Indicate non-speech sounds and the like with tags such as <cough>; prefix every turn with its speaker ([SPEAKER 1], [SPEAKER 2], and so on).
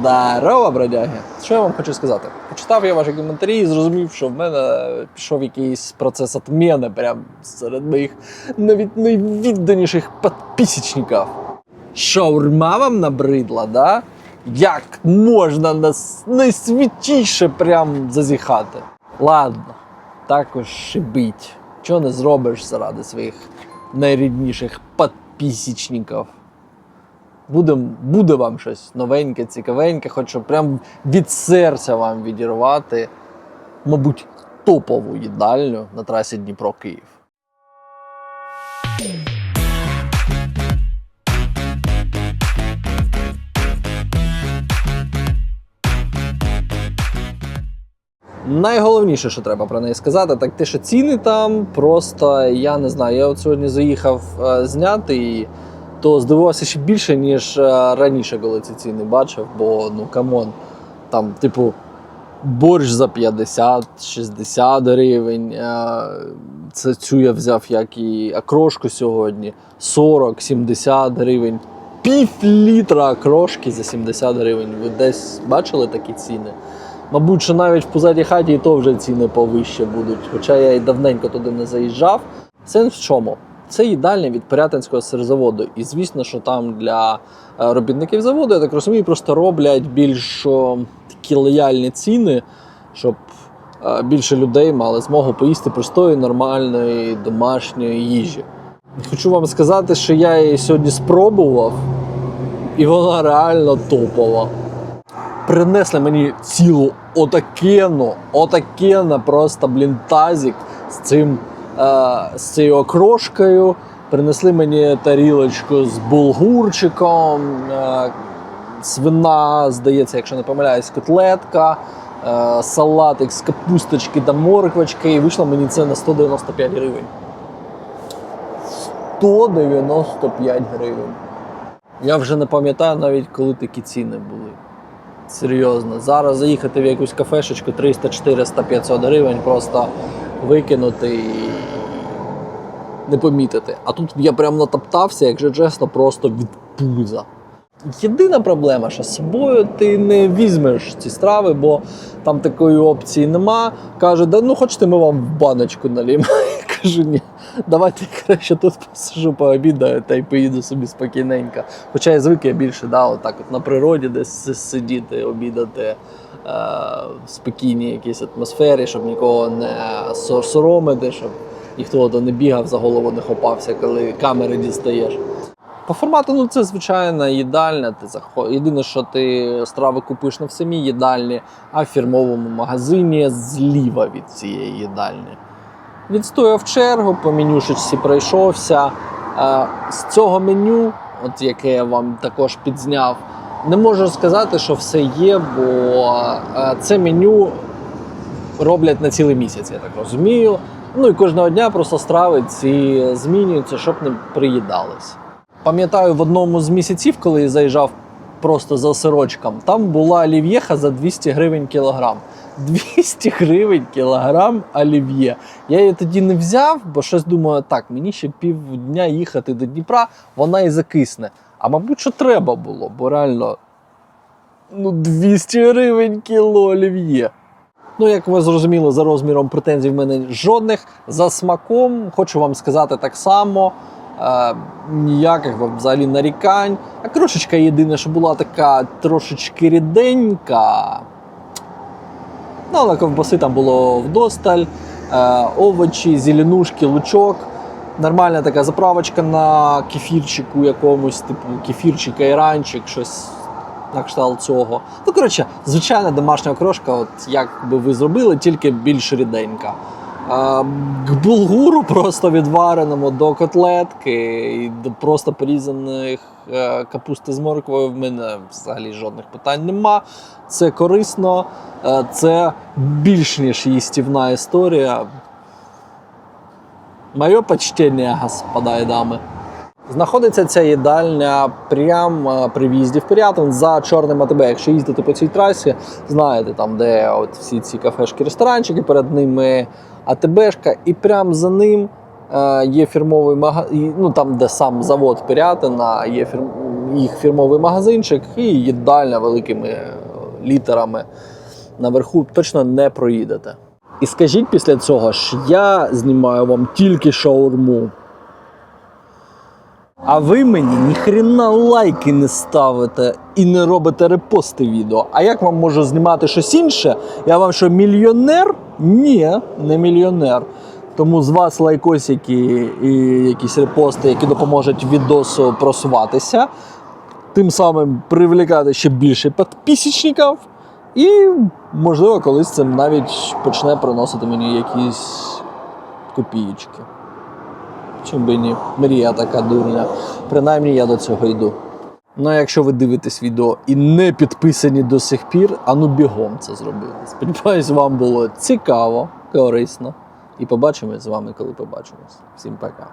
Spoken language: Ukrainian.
[SPEAKER 1] Здорово, бродяги! Що я вам хочу сказати? Почитав я ваші коментарі і зрозумів, що в мене пішов якийсь процес отміни прям серед моїх навіть найвідданіших підписчиків. Шаурма вам набридла, да? Як можна нас найсвітіше прям зазіхати? Ладно, також шибить. Чого не зробиш заради своїх найрідніших підписчиків? Буде, буде вам щось новеньке, цікавеньке, хочу прям від серця вам відірвати, мабуть, топову їдальню на трасі Дніпро-Київ. Найголовніше, що треба про неї сказати, так те, що ціни там просто я не знаю. Я от сьогодні заїхав е, зняти її, то здивувався ще більше, ніж е, раніше, коли ці ціни бачив, бо ну камон, там, типу, борщ за 50-60 гривень. е, Це цю я взяв як і окрошку сьогодні 40-70 гривень. Пів літра окрошки за 70 гривень. Ви десь бачили такі ціни? Мабуть, що навіть в позаді хаті і то вже ціни повище будуть. Хоча я і давненько туди не заїжджав. Сенс в чому? Це їдальня від Пирятинського сирзаводу. І звісно, що там для е, робітників заводу, я так розумію, просто роблять більш такі лояльні ціни, щоб е, більше людей мали змогу поїсти простої, нормальної домашньої їжі. Хочу вам сказати, що я її сьогодні спробував, і вона реально топова принесли мені цілу отакену, отакена просто блін тазик з цим з цією окрошкою. Принесли мені тарілочку з булгурчиком, е, свина, здається, якщо не помиляюсь, котлетка, е, салатик з капусточки та морквочки. І вийшло мені це на 195 гривень. 195 гривень. Я вже не пам'ятаю навіть, коли такі ціни були. Серйозно. Зараз заїхати в якусь кафешечку 300, 400, 500 гривень, просто викинути і не помітити. А тут я прям натоптався, якщо чесно, просто від пуза. Єдина проблема, що з собою ти не візьмеш ці страви, бо там такої опції нема. Каже, да ну хочете, ми вам в баночку налімо. Кажу, ні, давайте я краще тут посижу пообідаю та й поїду собі спокійненько. Хоча я звик я більше да, отак от на природі десь сидіти, обідати е, в спокійній якійсь атмосфері, щоб нікого не соромити, щоб ніхто то не бігав за голову, не хопався, коли камери дістаєш. По формату, ну це звичайна їдальня. Ти заход... Єдине, що ти страви купиш не в самій їдальні, а в фірмовому магазині зліва від цієї їдальні. Відстояв чергу, по менюшечці пройшовся. Е, З цього меню, от яке я вам також підзняв, не можу сказати, що все є, бо е, це меню роблять на цілий місяць, я так розумію. Ну і кожного дня просто страви ці змінюються, щоб не приїдались. Пам'ятаю, в одному з місяців, коли я заїжджав просто за сирочком, там була олів'єха за 200 гривень кілограм. <laughs> 200 гривень кілограм олів'є. Я її тоді не взяв, бо щось думаю, так, мені ще півдня їхати до Дніпра, вона і закисне. А мабуть, що треба було, бо реально ну, 200 гривень кіло олів'є. Ну, як ви зрозуміли, за розміром претензій в мене жодних. За смаком хочу вам сказати так само. Ніяких взагалі нарікань. А крошечка єдине, що була така трошечки ріденька. Ну, але ковбаси там було вдосталь, е, овочі, зеленушки, лучок. Нормальна така заправочка на кефірчику якомусь, типу кефірчик, айранчик, щось на кшталт цього. Ну, коротше, звичайна домашня окрошка, от як би ви зробили, тільки більш ріденька. А, К булгуру просто відвареному до котлетки і до просто порізаних а, капусти з морквою в мене взагалі жодних питань нема. Це корисно, а, це більш ніж їстівна історія. Моє почтення, господа і дами. Знаходиться ця їдальня прямо при в'їзді в Пирятин за чорним АТБ. Якщо їздити по цій трасі, знаєте, там, де от всі ці кафешки, ресторанчики, перед ними АТБшка, і прямо за ним Е, Є фірмовий магазин, ну там, де сам завод Пирятина, є фір... їх фірмовий магазинчик і їдальня великими е, літерами наверху точно не проїдете. І скажіть після цього ж я знімаю вам тільки шаурму. А ви мені ніхрена лайки не ставите і не робите репости відео. А як вам можу знімати щось інше? Я вам що, мільйонер? Ні, не мільйонер. Тому з вас лайкосики і якісь репости, які допоможуть відосу просуватися, тим самим привлікати ще більше підписчиків. І, можливо, колись це навіть почне приносити мені якісь копієчки. Чим би ні, мрія така дурня. Принаймні я до цього йду. Ну, а якщо ви дивитесь відео і не підписані до сих пір, а ну бігом це зробили. Сподіваюсь, вам було цікаво, корисно. І побачимось з вами, коли побачимось. Всім пока.